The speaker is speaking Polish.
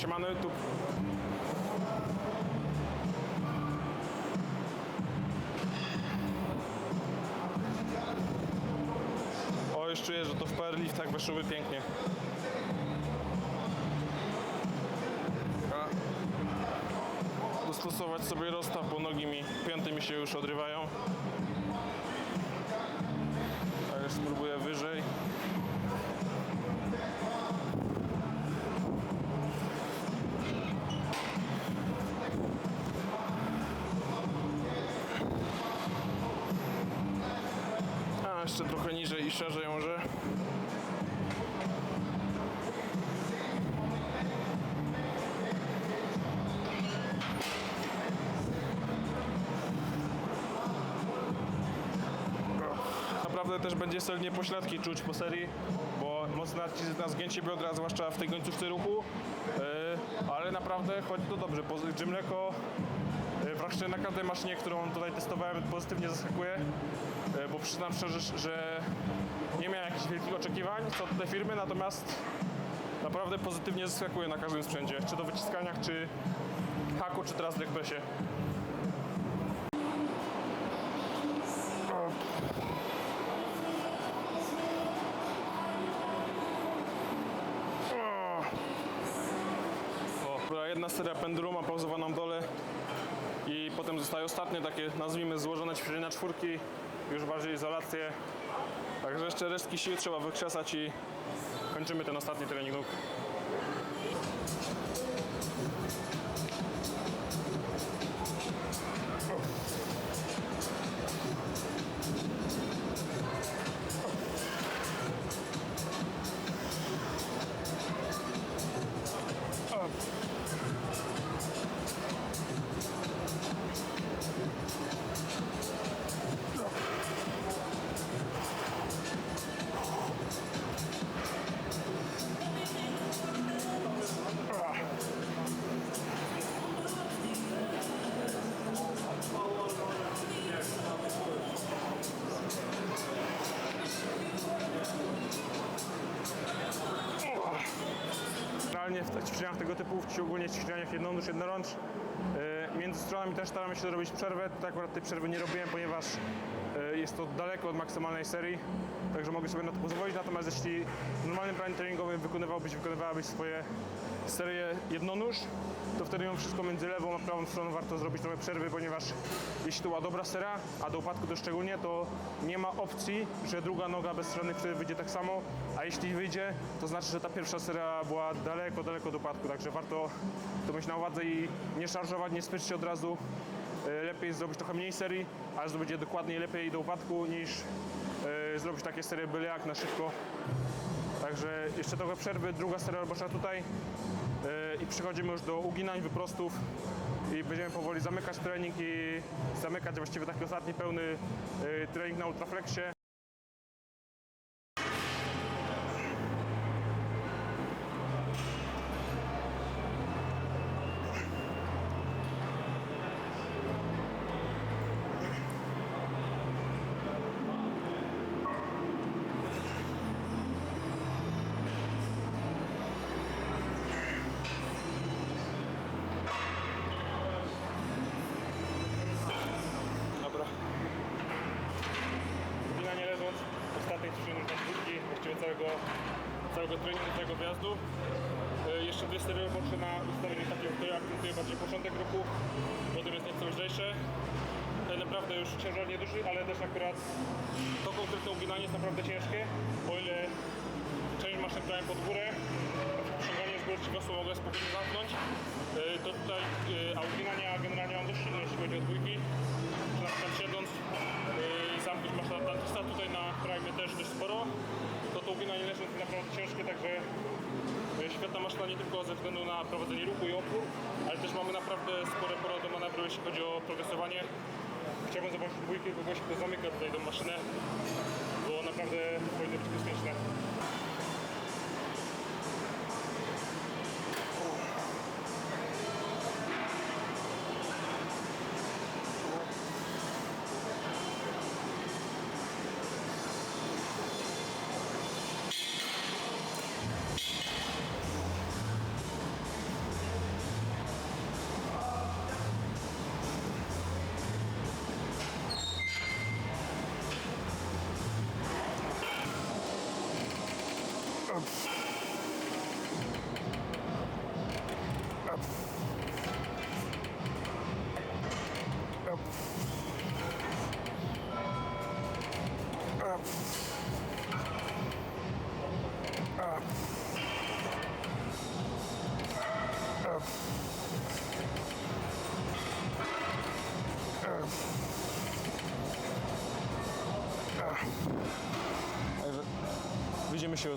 Siemano YouTube. O, już czuję, że to w powerliftach weszłoby pięknie. A. Dostosować sobie rozstaw, bo nogi mi, piąty mi się już odrywają. A już spróbuję wyżej. Jeszcze trochę niżej i szerzej może. Naprawdę też będzie solidnie pośladki czuć po serii, bo mocno nacisk na zgięcie biodra, zwłaszcza w tej końcówce ruchu, Yy, ale naprawdę chodzi to dobrze. Poz- Gym Mleko yy, praktycznie na każdej maszynie, którą tutaj testowałem pozytywnie zaskakuje, yy, bo przyznam szczerze, że nie miałem jakichś wielkich oczekiwań co do tej firmy, natomiast naprawdę pozytywnie zaskakuje na każdym sprzęcie, czy do wyciskaniach, czy haku, czy teraz była jedna seria penduluma pauzowana w dole potem zostaje ostatnie takie, nazwijmy, złożone ćwiczenia czwórki, już bardziej izolację. Także jeszcze resztki sił trzeba wykrzesać i kończymy ten ostatni trening Generalnie w ćwiczeniach tego typu, w ogólnie ćwiczeniach jednonóż, jednorącz, yy, między stronami też staramy się zrobić przerwę. Tutaj akurat tej przerwy nie robiłem, ponieważ jest to daleko od maksymalnej serii, także mogę sobie na to pozwolić. Natomiast jeśli w normalnym planie treningowym wykonywałbyś, wykonywałabyś swoje serię jednonóż, to wtedy mimo wszystko między lewą a prawą stroną warto zrobić trochę przerwy, ponieważ jeśli to była dobra seria, a do upadku to szczególnie, to nie ma opcji, że druga noga bez strony wtedy wyjdzie tak samo, a jeśli wyjdzie, to znaczy, że ta pierwsza seria była daleko, daleko do upadku, także warto to mieć na uwadze i nie szarżować, nie spieszyć się od razu. E, Lepiej zrobić trochę mniej serii, ale zrobić je dokładniej lepiej do upadku niż e, zrobić takie serie byle jak na szybko. Także jeszcze trochę przerwy, druga seria robocza tutaj Yy, i przechodzimy już do uginań, wyprostów i będziemy powoli zamykać trening i zamykać właściwie taki ostatni pełny trening na ultraflexie. Całego treningu, całego wjazdu. Yy, jeszcze dwie serie robocze na ustawienie takiego, które akcentuje bardziej początek ruchu, potem jest nieco lżejsze. Naprawdę już ciężar nieduży, ale też akurat to konkretne uginanie jest naprawdę ciężkie, o ile część maszyn brałem pod górę, przyciąganie z góry wiosło mogę spokojnie zamknąć, nie tylko ze względu na prowadzenie ruchu i opór, ale też mamy naprawdę spore pole do manewru, jeśli chodzi o progresowanie. Chciałbym zobaczyć dwójkę kogoś, kto zamyka tutaj tą maszynę, Także widzimy się.